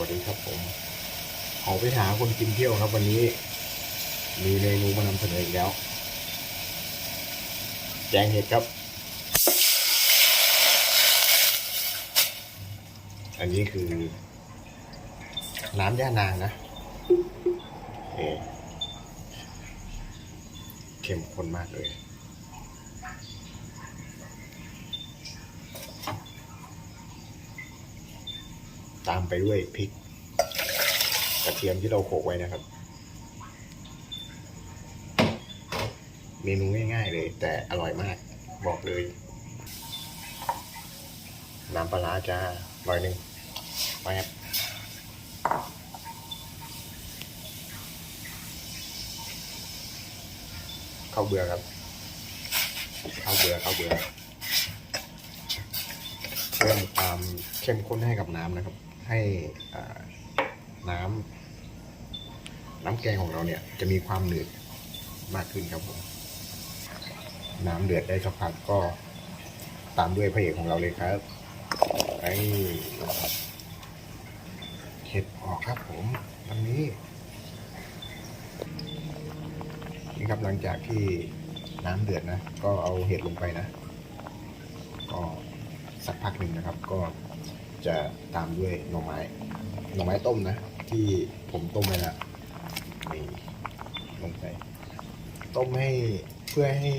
วัสดีครับผมออกไปหาคนกินเที่ยวครับ วันนี้ มีเมนูมานำเสนออีกแล้ว แกงเห็ดครับ อันนี้คือ น้ำย่านางนะเอเข้มข้นมากเลย ตามไปด้วยพริกกระเทียมที่เราโขลกไว้นะครับ เมนูง่ายๆเลย แต่อร่อยมากบอกเลย น้ำปลาร้าจ้าหน่อยหนึ่งแป๊บข้าวเบื่อครับข้าวเบื่อข้าวเบื่อเพิ่มความเข้มข้นให้กับน้ำนะครับ ให้อ่าน้ำน้ำแกงของเราเนี่ย จะมีความหนืดมากขึ้นครับผม น้ำเดือดได้สักพักก็ตามด้วยพระเอกของเราเลยครับไอ้เห็ดออกครับผมวันนี้นี่ครับหลังจากที่น้ำเดือดนะ ก็เอาเห็ดลงไปนะ ก็สักพักหนึ่งนะครับ ก็ จะตามด้วยหน่อไม้หน่อไม้ต้มนะ ที่ผมต้มไว้แล้วนี่ลงไปต้มให้เพื่อให้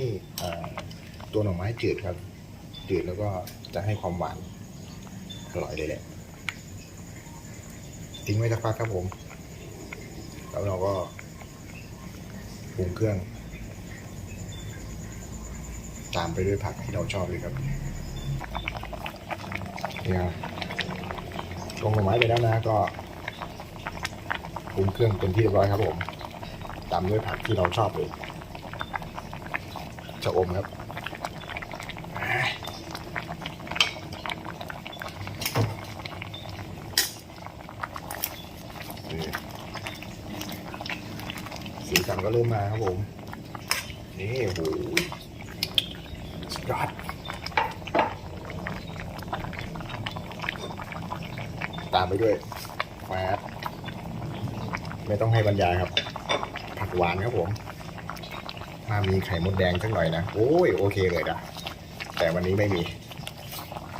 ตัวหน่อไม้จืดครับ จืดแล้วก็จะให้ความหวานอร่อยเลยแหละทิ้งไว้สักพักครับผม แล้วเราก็ปรุงเครื่อง ตามไปด้วยผักที่เราชอบเลยครับ เนี่ย ลงหน่อไม้ไปแล้วนะก็ปรุงเครื่องเป็นที่เรียบร้อยครับผมตามด้วยผักที่เราชอบเลยชะอมครับนี่สีสันก็เริ่มมาครับผม นี่โอ้โหสุดยอด ตามไปด้วยแฟบไม่ต้องให้บรรยายครับ ผักหวานครับผมถ้ามีไข่มดแดงสักหน่อยนะ โอ้ยโอเคเลยนะแต่วันนี้ไม่มี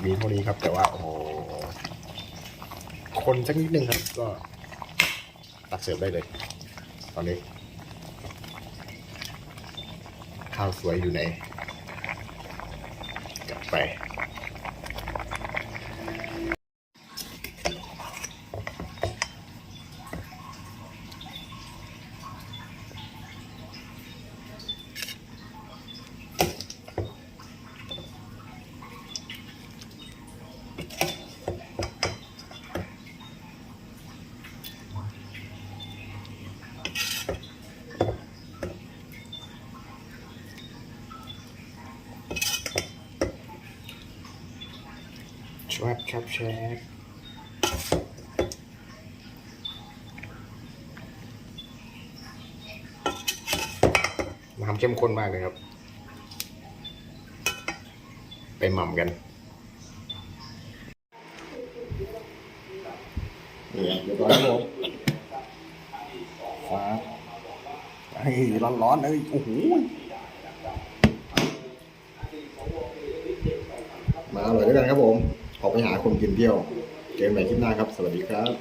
มีเท่านี้ครับ แต่ว่า โอ้คนสักนิดนึงครับ ก็ตักเสิร์ฟได้เลย ตอนนี้ ข้าวสวยอยู่ไหนกลับไป ชวับครับแชร์น้ำเข้มข้นมากเลยครับ ไปหม่ำกัน นี่ไงเรียบร้อยครับผมฟ้าไอ้ร้อนๆเลยโอ้โหมาอร่อยด้วยกันครับผม ออกไปหาคนกินเที่ยว เจอกันใหม่คลิปหน้าครับ สวัสดีครับ